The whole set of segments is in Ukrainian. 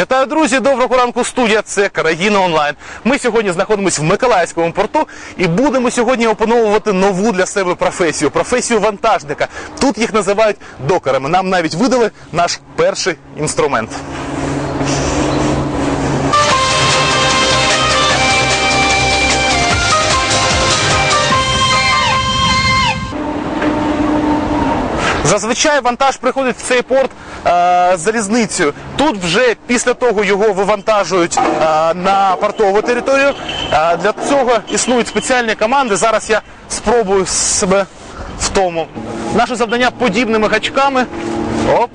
Вітаю, друзі! Доброго ранку, студія. Це країна онлайн. Ми сьогодні знаходимося в Миколаївському порту і будемо сьогодні опановувати нову для себе професію професію вантажника. Тут їх називають докерами. Нам навіть видали наш перший інструмент. Зазвичай вантаж приходить в цей порт е, з залізницею. Тут вже після того його вивантажують е, на портову територію. Е, для цього існують спеціальні команди. Зараз я спробую себе в тому. Наше завдання подібними гачками. Оп.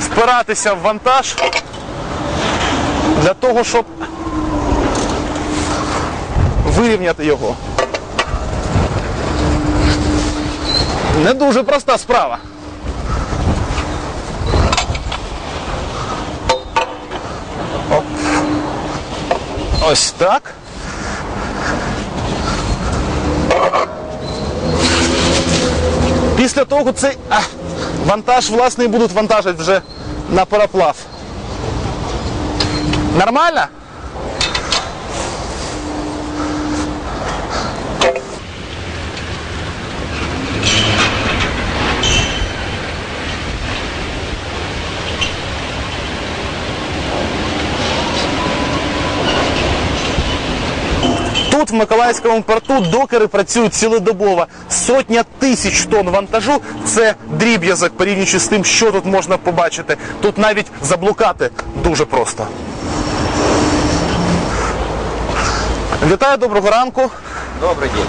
Впиратися в вантаж для того, щоб вирівняти його. Не дуже проста справа. Ось так. Після того цей а, вантаж, власне, будуть вантажити вже на пароплав. Нормально? Тут в Миколаївському порту докери працюють цілодобово. Сотня тисяч тонн вантажу це дріб'язок, порівнюючи з тим, що тут можна побачити. Тут навіть заблукати дуже просто. Вітаю, доброго ранку. Добрый день.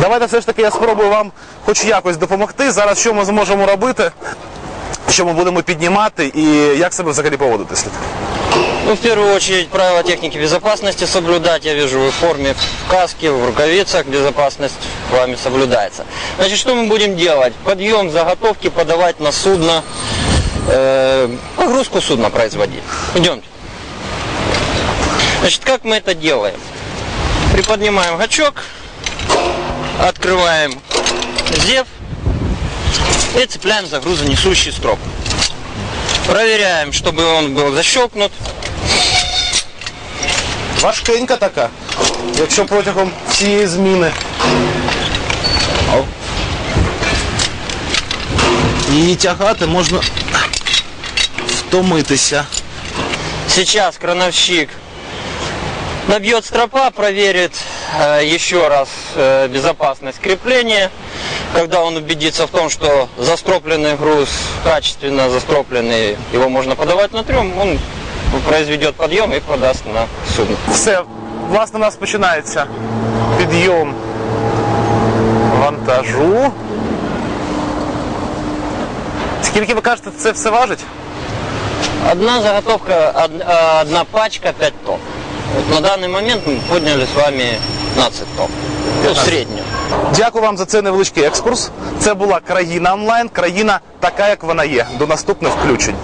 Давайте все ж таки я спробую вам хоч якось допомогти. Зараз що ми зможемо робити, що ми будемо піднімати і як себе взагалі поводити слід. Ну, в первую очередь, правила техники безопасности соблюдать. Я вижу, в форме, в каске, в рукавицах. Безопасность вами соблюдается. Значит, что мы будем делать? Подъем заготовки подавать на судно. э, погрузку судна производить. Идемте. Значит, как мы это делаем? Приподнимаем гачок, открываем зев и цепляем за грузонесущий строп. Проверяем, чтобы он был защелкнут Важкенька така, якщо протягом всієї зміни. Оп. Її тягати можна втомитися. Сейчас крановщик набьет стропа, проверит э, еще раз э, безопасность крепления. Когда он убедится в том, что застропленный груз, качественно застропленный, его можно подавать на трюм, он произведет подъем и подаст на судно. Все, власне, у нас починається підйом вантажу. Скільки ви кажете, це все важить? Одна заготовка, од- э, одна пачка 5 тонн. Вот на данный момент мы подняли с вами 15 тонн. Ну, среднюю. Дякую вам за цей невеличкий екскурс. Це була країна онлайн, країна така, як вона є. До наступних включень.